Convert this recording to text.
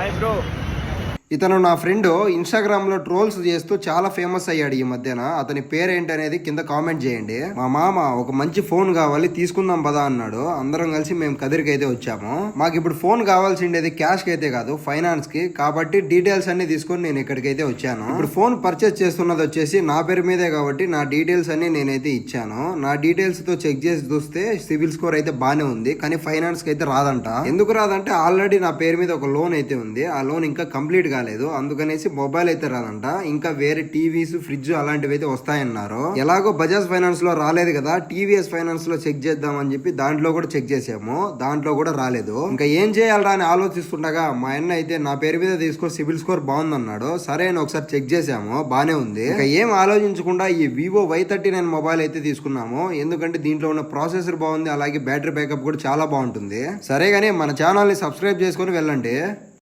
Hi bro ఇతను నా friend ఇన్స్టాగ్రామ్లో ట్రోల్స్ చేస్తూ చాలా ఫేమస్ అయ్యాడు ఈ మధ్యన. అతని పేరేంటి అనేది కింద కామెంట్ చేయండి. మా మామ ఒక మంచి ఫోన్ కావాలి తీసుకుందాం పదా అన్నాడు. అందరం కలిసి మేము కదిరికి అయితే వచ్చాము. మాకు ఇప్పుడు ఫోన్ కావాల్సిండేది క్యాష్కి అయితే కాదు ఫైనాన్స్కి కాబట్టి డీటెయిల్స్ అన్ని తీసుకొని నేను ఇక్కడికైతే వచ్చాను. ఇప్పుడు ఫోన్ పర్చేస్ చేస్తున్నది వచ్చేసి నా పేరు మీదే కాబట్టి నా డీటెయిల్స్ అన్ని నేనైతే ఇచ్చాను. నా డీటెయిల్స్తో చెక్ చేసి చూస్తే సివిల్ స్కోర్ అయితే బానే ఉంది కానీ ఫైనాన్స్కి అయితే రాదంట. ఎందుకు రాదంటే ఆల్రెడీ నా పేరు మీద ఒక లోన్ అయితే ఉంది. ఆ లోన్ ఇంకా కంప్లీట్ రాలేదు అందుకనేసి మొబైల్ అయితే రాదంట. ఇంకా వేరే టీవీస్ ఫ్రిడ్జ్ అలాంటివి అయితే వస్తాయన్నారు. ఎలాగో బజాజ్ ఫైనాన్స్లో రాలేదు కదా టీవీఎస్ ఫైనాన్స్లో చెక్ చేద్దామని చెప్పి దాంట్లో కూడా చెక్ చేసాము. దాంట్లో కూడా రాలేదు. ఇంకా ఏం చేయాలరా అని ఆలోచిస్తుండగా మా అన్న అయితే నా పేరు మీద తీసుకొని సిబిల్ స్కోర్ బాగుందన్నాడు. సరే అని ఒకసారి చెక్ చేసాము. బానే ఉంది. ఇంకా ఏం ఆలోచించకుండా ఈ Vivo Y thirty nine mobile అయితే తీసుకున్నాము. ఎందుకంటే దీంట్లో ఉన్న ప్రాసెసర్ బాగుంది అలాగే బ్యాటరీ బ్యాకప్ కూడా చాలా బాగుంటుంది. సరే కానీ మన ఛానల్ని సబ్స్క్రైబ్ చేసుకొని వెళ్ళండి.